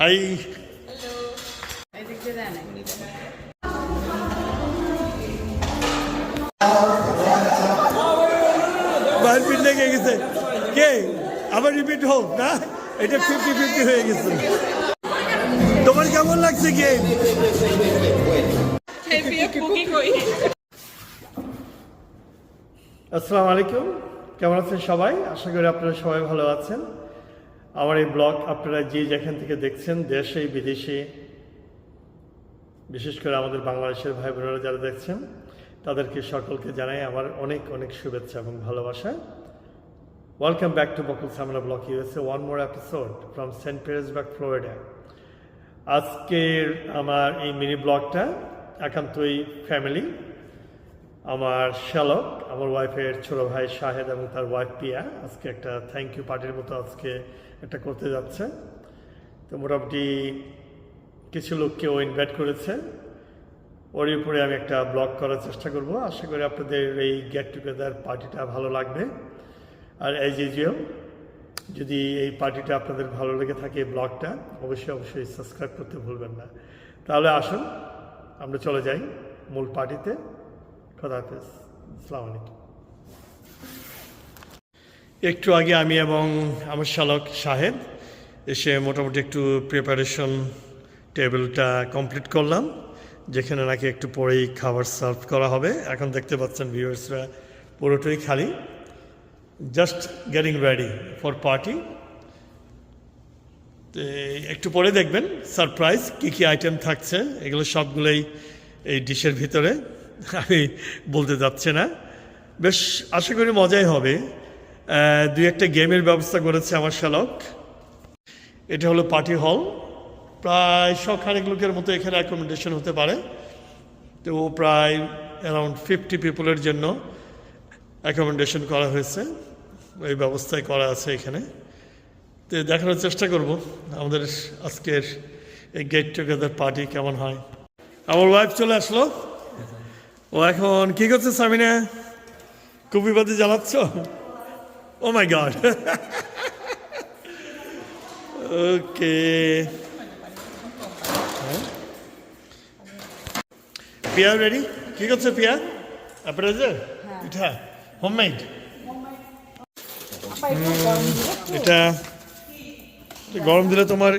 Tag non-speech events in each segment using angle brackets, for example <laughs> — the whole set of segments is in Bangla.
হাই এদিক দিয়ে দেয় না বাইর পিট লেগে গেছে। কে? আবার রিপিট হোক না? এটা ফিফটি ফিফটি হয়ে গেছে। তোমার কেমন লাগছে গেম আসসালামু আলাইকুম। কেমন আছেন সবাই? আশা করি আপনারা সবাই ভালো আছেন। আমার এই ব্লগ আপনারা যে যেখান থেকে দেখছেন, দেশে, বিদেশে, বিশেষ করে আমাদের বাংলাদেশের ভাই বোনেরা যারা দেখছেন, তাদেরকে সকলকে জানাই আমার অনেক অনেক শুভেচ্ছা এবং ভালোবাসা। Welcome back to Bakul সামলা block USA one more episode from Saint Petersburg Florida আজকের আমার এই মিনি ব্লগটা একান্তই ফ্যামিলি আমার শ্যালক, আমার ওয়াইফের ছোট ভাই শাহেদ এবং তার ওয়াইফ পিয়া আজকে একটা থ্যাংক ইউ পার্টির মতো আজকে একটা করতে যাচ্ছে। তো মোটামুটি কিছু লোককে ও ইনভাইট করেছে। ওর উপরে আমি একটা ব্লগ করার চেষ্টা করব। আশা করি আপনাদের এই গেট টুগেদার পার্টিটা ভালো লাগবে। আর এই যে যদি এই পার্টিটা আপনাদের ভালো লেগে থাকে ব্লগটা অবশ্যই অবশ্যই সাবস্ক্রাইব করতে ভুলবেন না। তাহলে আসুন, আমরা চলে যাই মূল পার্টিতে আলাইকুম একটু আগে আমি এবং আমার শালক সাহেব এসে মোটামুটি একটু প্রিপারেশন টেবিলটা কমপ্লিট করলাম, যেখানে নাকি একটু পরেই খাবার সার্ভ করা হবে। এখন দেখতে পাচ্ছেন ভিউয়ার্সরা পুরোটাই খালি। Just getting ready for party একটু পরে দেখবেন সারপ্রাইজ কী কী আইটেম থাকছে। এগুলো সবগুলোই এই ডিশের ভিতরে। <laughs> আমি বলতে যাচ্ছি না। বেশ, আশা করি মজাই হবে। দুই একটা গেমের ব্যবস্থা করেছে আমার শালক এটা হলো পার্টি হল। প্রায় শখানেক লোকের মতো এখানে অ্যাকোমোডেশন হতে পারে। তো প্রায় অ্যারাউন্ড ফিফটি পিপলের জন্য অ্যাকোমোডেশন করা হয়েছে। ওই ব্যবস্থায় করা আছে এখানে। তো দেখানোর চেষ্টা করব আমাদের আজকের এই গেট টুগেদার পার্টি কেমন হয়। আমার ওয়াইফ চলে আসলো। ও এখন কি করছে সামিনা? কুপিবাদি জ্বালাচ্ছ? ও my god okay Piya ready কি করছে পিয়া অ্যাপ্রাইজার পিঠা হোমমেড এটা এটা গরম দিলে তোমার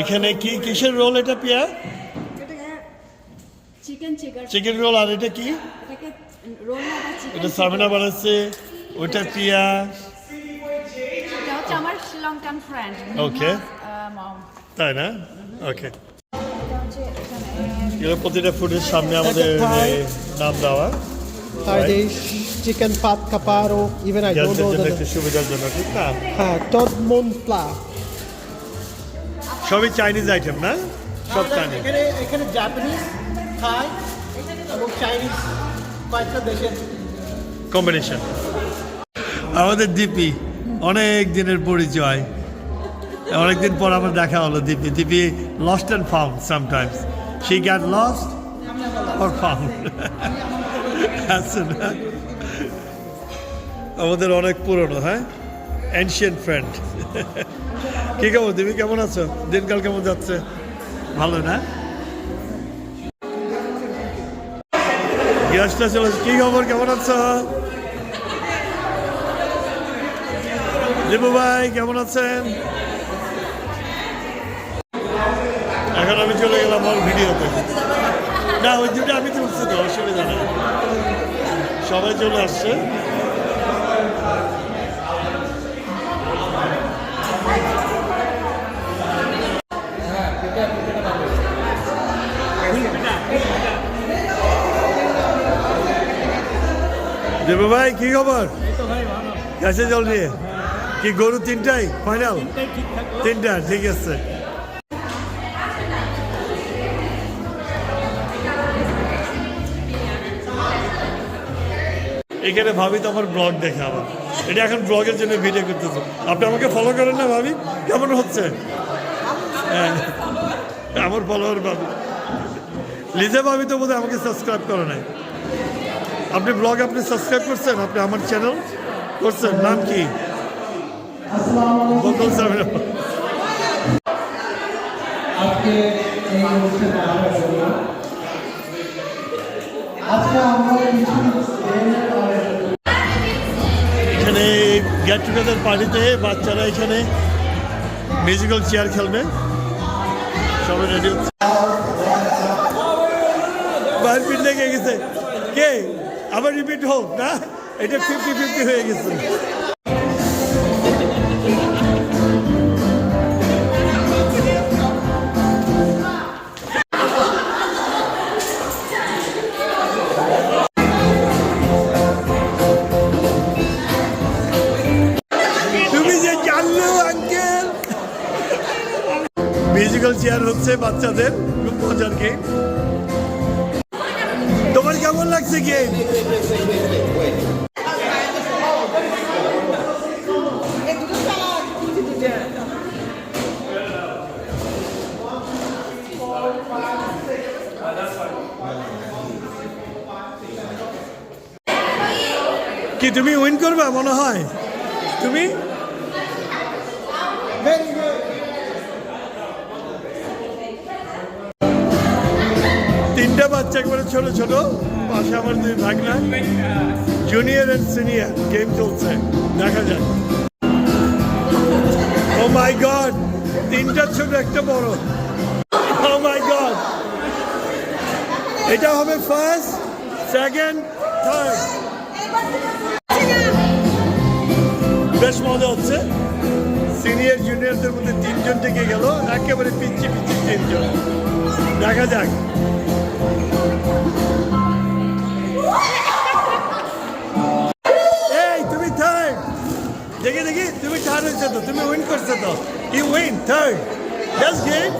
এখানে কি কিসের রোল এটা Piya chicken chicken chicken roll আর এটা কি? চিকেন এটা সামিনা বানাচ্ছে ওইটা পিয়া এটা আমার শ্রীলঙ্কান ফ্রেন্ড Okay. তাই না? ওকে এগুলো প্রতিটা ফুডের সামনে আমাদের. নাম দেওয়া। Thai the একটু সুবিধার জন্য ঠিক না? হ্যাঁ টড মন প্লা সবই চাইনিজ আইটেম না? সব চাইনিজ এখানে এখানে জাপানিজ থাই এবং চাইনিজ কয়েকটা দেশের কম্বিনেশন আমাদের দীপি অনেক দিনের পরিচয়। অনেকদিন পর আমার দেখা হলো Deepi. Deepi lost and found sometimes she got lost or found আছে না আমাদের অনেক পুরনো হ্যাঁ? অ্যানশিয়েন্ট ফ্রেন্ড কি খবর দিবি কেমন আছো? দিনকাল কেমন যাচ্ছে? ভালো না? গ্যাসটা চলে কি খবর কেমন আছো দীপু ভাই কেমন আছেন এখন আমি চলে গেলাম আমার ভিডিওতে না ওই দুটো আমি তুলছি তো অসুবিধা নেই সবাই চলে আসছে দেবু ভাই, কি খবর? গেছে জল নিয়ে কি গরু তিনটাই? ফাইনাল তিনটা, ঠিক আছে। এখানে ভাবি তো আমার ব্লগ দেখে আবার। এটা এখন ব্লগের জন্য ভিডিও করতেছে। আপনি আমাকে ফলো করেন না ভাবি? কেমন হচ্ছে? হ্যাঁ। আমার ফলোয়ার ভাবি। লিজা ভাবি তো বোধহয় আমাকে সাবস্ক্রাইব করে নাই। আপনি ব্লগ আপনি সাবস্ক্রাইব করছেন আপনি আমার চ্যানেল করছেন নাম কি বদল সাহেব আজকে এই অনুষ্ঠানে আসার জন্য আজকে আমরা এখানে গেট টুগেদার পার্টিতে বাচ্চারা এখানে মিউজিক্যাল চেয়ার খেলবে সবাই রেডি হচ্ছে বাইরে পিঠ লেগে গেছে কে আবার রিপিট হোক, না? এটা ফিফটি ফিফটি হয়ে গেছে। মিউজিক্যাল চেয়ার হচ্ছে বাচ্চাদের, খুব মজার গেম কেমন লাগছে গেম? কি তুমি উইন করবে মনে হয়? তুমি? তিনটা বাচ্চা একবারে ছোট ছোট, পাশে আমার দুই ভাগনা। জুনিয়র এন্ড সিনিয়র গেম চলছে। দেখা যাক। ও মাই গড তিনটা ছোট, একটা বড়। ও মাই গড এটা হবে ফার্স্ট সেকেন্ড থার্ড বেশ মজা হচ্ছে। সিনিয়র জুনিয়রদের মধ্যে তিনজন থেকে গেল। একেবারে পিচ্ছি পিচ্ছি তিনজন। দেখা যাক। হয়েছে তো, তুমি উইন করছ তো। You win third that's game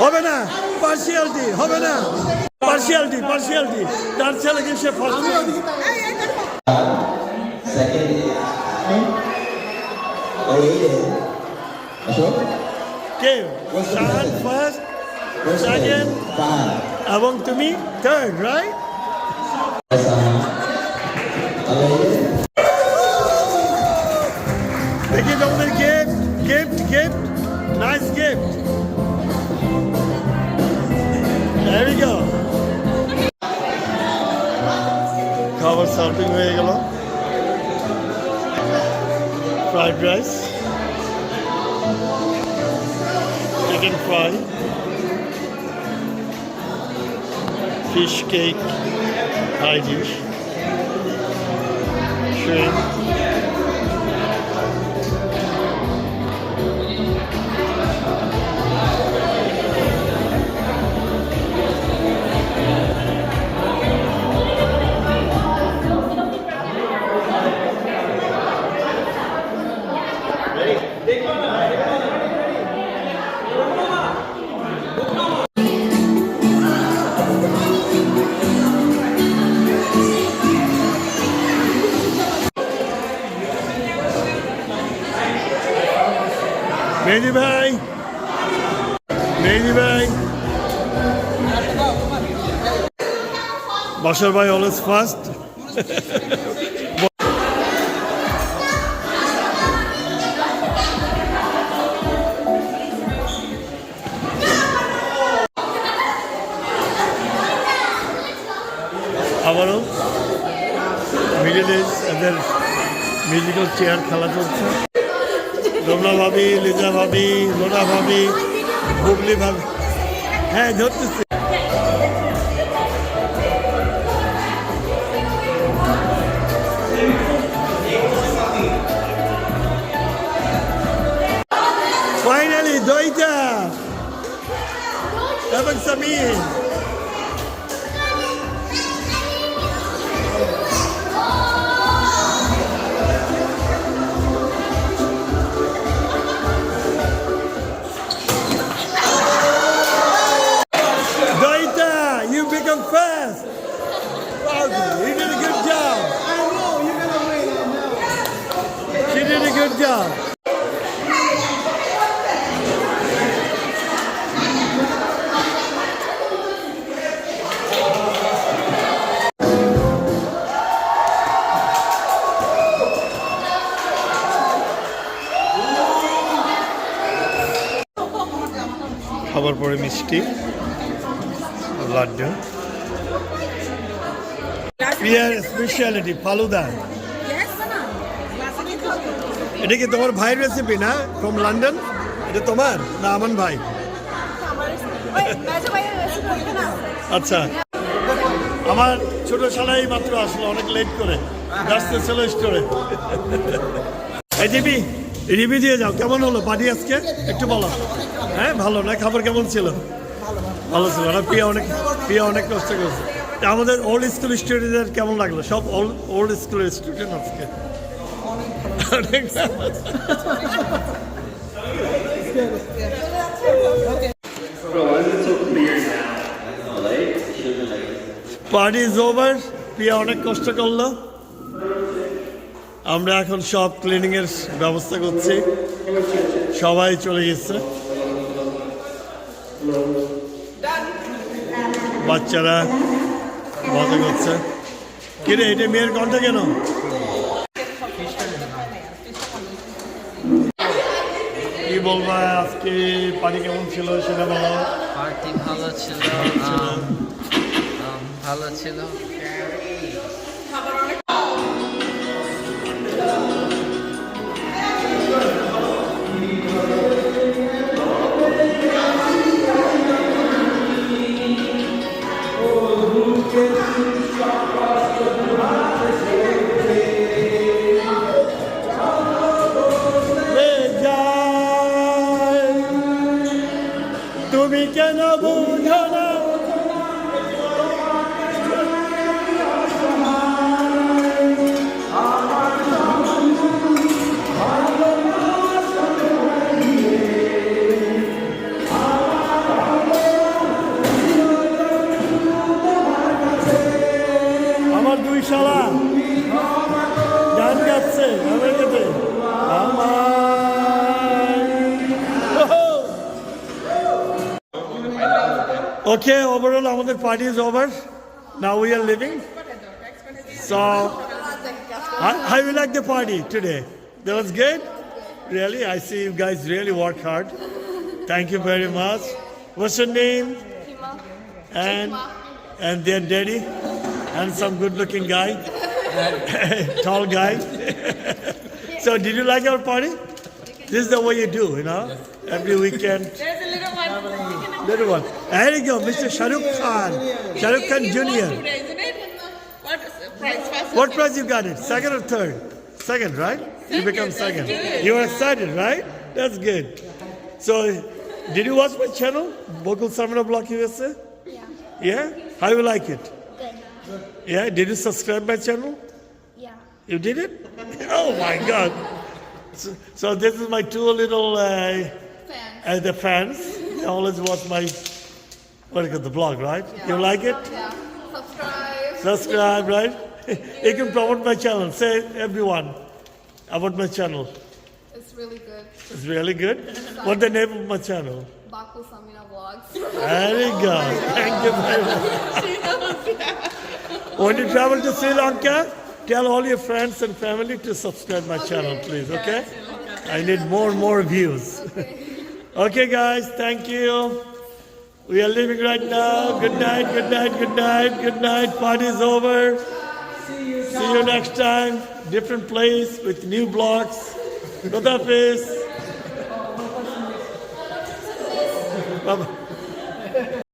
হবে না পার্সিয়ালিটি হবে না। পার্সিয়ালিটি পার্সিয়ালিটি তার ছেলেকে সে first Shahan first second five, এবং তুমি থার্ড রাইট Saha, Oye, দেখি তোমাদের gift gift gift nice gift There we go. খাবার সার্ভিং হয়ে গেল fried rice var. Fish cake, Irish. Schön. মেহেদি ভাই মেহেদি ভাই বাসার ভাই অলওয়েজ ফার্স্ট আবারও মিডিল এজ এদের মিউজিক্যাল চেয়ার খেলা চলছে। রমনা ভাবি লিজা ভাবি লোনা ভাবি বুবলি ভাবি হ্যাঁ ধরতেছি ফাইনালি দইটা এবং Samir them fast. Loudly. He did a good job. She did a good job. খাবার পরে মিষ্টি লাড্ডু পিয়ার স্পেশালিটি ফালুদা এটা কি তোমার ভাইয়ের রেসিপি না? ফ্রম লন্ডন এটা তোমার না আমান ভাই? আচ্ছা। আমার ছোট শালাই মাত্র আসলো, অনেক লেট করে। রাস্তা ছিল স্টোরে এই রিবি দিয়ে যাও। কেমন হলো পার্টি আজকে? একটু বলো। হ্যাঁ ভালো না? খাবার কেমন ছিল? ভালো ছিল। না পিয়া অনেক পিয়া অনেক কষ্ট করেছে। আমাদের ওল্ড স্কুল স্টুডেন্টদের কেমন লাগল? সব ওল্ড ওল্ড স্কুলের স্টুডেন্ট আজকে। পার্টি ইজ ওভার পিয়া অনেক কষ্ট করল। আমরা এখন সব ক্লিনিংয়ের ব্যবস্থা করছি। সবাই চলে গেছে। বাচ্চারা মজা করছে। কিরে এটা মেয়ের কণ্ঠ কেন? কি বলবা আজকে পানি কেমন ছিল সেটা বলো। পার্টি ভালো ছিল ভালো ছিল। Okay, overall, our party is over. Now we are leaving. So, how, how you like the party today? That was good? Really? I see you guys really work hard. Thank you very much. What's your name? And, and their daddy? And some good looking guy? <laughs> Tall guy? <laughs> so, did you like our party? This is the way you do, you know? Every weekend. There's a little one. Little one. There you go, Mr. Shahrukh Khan. Shahrukh Khan Jr. Today, isn't it? What is the price? What prize you got it? Second or third? Second, right? You become second. You are excited, right? That's good. So, did you watch my channel? Bokul Samana Block USA? Yeah, Yeah? How you like it? good. Yeah? Did you subscribe my channel? Yeah. You did it? Oh my God. So, so this is my two little uh, uh, the fans. They always watch my what is it, the blog, right? You like it? Yeah. Subscribe. Subscribe, right? <laughs> you can promote my channel. Say everyone about my channel. It's really good. It's really good. What's the name of my channel? Baku Samina Vlogs. There you go. Oh Thank you very much. <laughs> When you travel to Sri Lanka, tell all your friends and family to subscribe my channel, please. Okay? I need more and more views. okay, guys. Thank you. We are leaving right now. Good night. Good night. Good night. Good night. Party's over. See you next time. Different place with new blocks. Good office. Oh, bye bye.